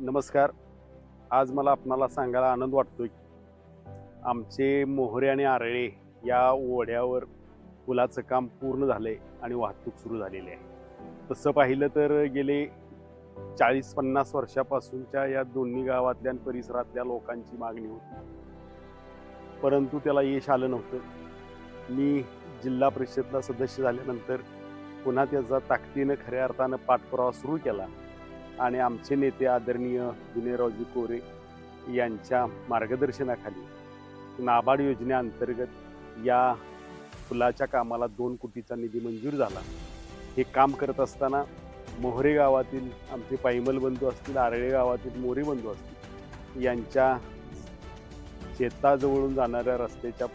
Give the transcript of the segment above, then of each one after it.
नमस्कार. आज मला आपणाला सांगायला आनंद वाटतोय आमचे मोहरे आणि आरळे या ओढ्यावर पुलाचं काम पूर्ण झालंय आणि वाहतूक सुरू झालेली आहे. तसं पाहिलं तर गेले चाळीस पन्नास वर्षापासूनच्या या दोन्ही गावातल्या आणि परिसरातल्या लोकांची मागणी होती. परंतु त्याला यश आलं नव्हतं. मी जिल्हा परिषदला सदस्य झाल्यानंतर पुन्हा त्याचा ताकदीनं खऱ्या अर्थानं पाठपुरावा सुरू केला. आणि आमचे नेते आदरणीय विनयरावजी कोरे यांच्या मार्गदर्शनाखाली नाबार्ड योजनेअंतर्गत या पुलाच्या कामाला दोन कोटीचा निधी मंजूर झाला. हे काम करत असताना मोहरे गावातील आमचे पायमल बंधू असतील आरळे गावातील मोरे बंधू असतील यांच्या शेताजवळून जाणाऱ्या रस्त्याच्या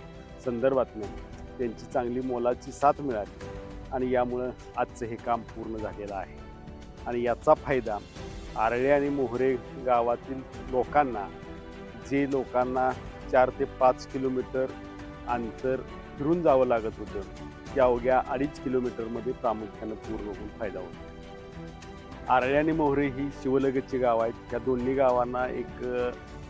संदर्भातनं त्यांची चांगली मोलाची साथ मिळाली आणि यामुळं आजचं हे काम पूर्ण झालेलं आहे. आणि याचा फायदा आरळे आणि मोहरे गावातील लोकांना जे लोकांना चार ते पाच किलोमीटर अंतर फिरून जावं लागत होतं त्या अवघ्या अडीच किलोमीटरमध्ये प्रामुख्यानं पूर्ण होऊन फायदा होतो. आरळे आणि मोहरे ही शिवलगतची गाव आहेत. त्या दोन्ही गावांना एक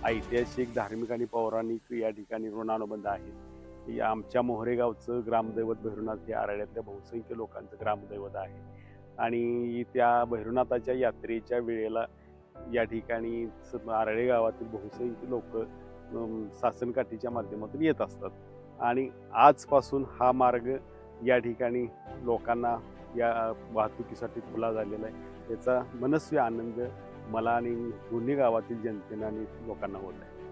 ऐतिहासिक धार्मिक आणि पौराणिक या ठिकाणी ऋणानुबंध आहे या आमच्या मोहरे गावचं ग्रामदैवत भैरवनाथ हे आरळ्यातल्या बहुसंख्य लोकांचं ग्रामदैवत आहे. आणि त्या भैरवनाथाच्या यात्रेच्या वेळेला या ठिकाणी स- आरळे गावातील बहुसंख्य लोक सासनकाठीच्या माध्यमातून येत असतात. आणि आजपासून हा मार्ग या ठिकाणी लोकांना या वाहतुकीसाठी खुला झालेला आहे. याचा मनस्वी आनंद मला आणि दोन्ही गावातील जनतेनं आणि लोकांना होत आहे.